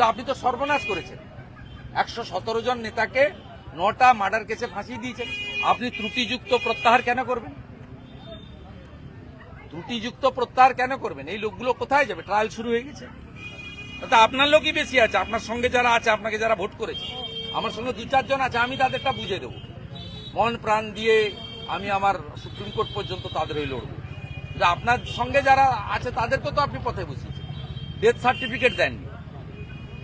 তো আপনি তো সর্বনাশ করেছেন। একশো সতেরো জন নেতাকে নটা মার্ডার কেসে ফাঁসিয়ে দিয়েছেন। আপনি ত্রুটিযুক্ত প্রত্যাহার কেন করবেন? ত্রুটিযুক্ত প্রত্যাহার কেন করবেন? এই লোকগুলো কোথায় যাবে? ট্রায়াল শুরু হয়ে গেছে। আপনার লোকই বেশি আছে। আপনার সঙ্গে যারা আছে, আপনাকে যারা ভোট করেছে, আমার সঙ্গে দু চারজন আছে, আমি তাদেরটা বুঝে দেবো। মন প্রাণ দিয়ে আমি আমার সুপ্রিম কোর্ট পর্যন্ত তাদের হয়ে লড়বো। আপনার সঙ্গে যারা আছে তাদেরকে তো আপনি পথে বসিয়েছেন। ডেথ সার্টিফিকেট দেননি।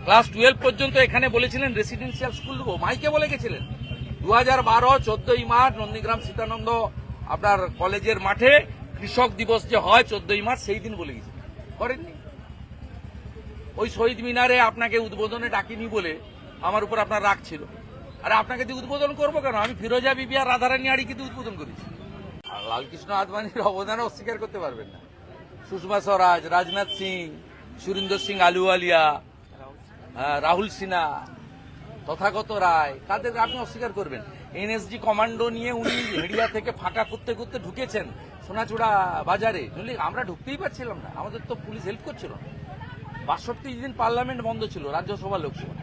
ক্লাস টুয়েলভ পর্যন্ত এখানে বলেছিলেন রেসিডেন্সিয়াল স্কুল দেবো। মাইকে বলে গেছিলেন। দু হাজার বারো, চোদ্দই মার্চ, নন্দীগ্রাম, সীতানন্দ, আপনার কলেজের মাঠে কৃষক দিবস যে হয়, চোদ্দই মার্চ, সেই দিন বলে গেছিলেন। করেননি। ওই শহীদ মিনারে আপনাকে উদ্বোধনে ডাকিনি বলে আমার উপর আপনার রাগ ছিল। আরে আপনাকে দিয়ে উদ্বোধন করব কেন? আমি ফিরোজা বিবি আর রাধারানী আড়ি কিন্তু উদ্বোধন করেছি। আর লালকৃষ্ণ আদবানির অবদান অস্বীকার করতে পারবেন না। সুষমা স্বরাজ, রাজনাথ সিং সুরিন্দর সিং আলুওয়ালিয়া রাহুল সিনহা, তথাগত রায় তাদের আপনি অস্বীকার করবেন? এনএসজি কমান্ডো নিয়ে উনি হেডিয়া থেকে ফাঁকা করতে করতে ঢুকেছেন সোনাচূড়া বাজারে। আমরা ঢুকতেই পারছিলাম না। আমাদের তো পুলিশ হেল্প করছিল বাষট্টি দিন পার্লামেন্ট বন্ধ ছিল, রাজ্যসভা, লোকসভা।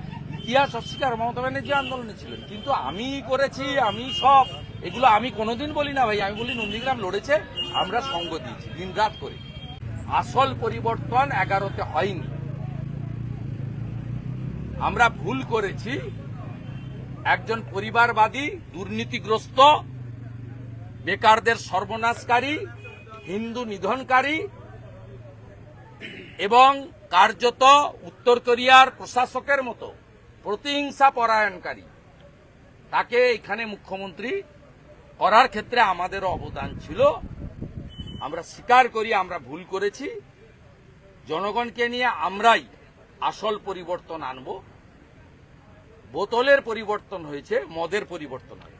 ইতিহাস অস্বীকার, মমতা ব্যানার্জি আন্দোলনে ছিলেন। কিন্তু আমি করেছি, আমি সব। এগুলো আমি কোনোদিন বলি না ভাই, আমি বলি নন্দীগ্রাম লড়েছে, আমরা সঙ্গ দিয়েছি দিন রাত করে। আসল পরিবর্তন এগারোতে হয়নি। আমরা ভুল করেছি। একজন পরিবারবাদী, দুর্নীতিগ্রস্ত, বেকারদের সর্বনাশকারী, হিন্দু নিধনকারী এবং কার্যত উত্তর কোরিয়ার প্রশাসকের মতো প্রতিহিংসা পরায়ণকারী। তাকে এখানে মুখ্যমন্ত্রী করার ক্ষেত্রে আমাদের অবদান ছিল। আমরা স্বীকার করি, আমরা ভুল করেছি। জনগণকে নিয়ে আমরাই আসল পরিবর্তন আনব। বোতলের পরিবর্তন হয়েছে মদের পরিবর্তন হয়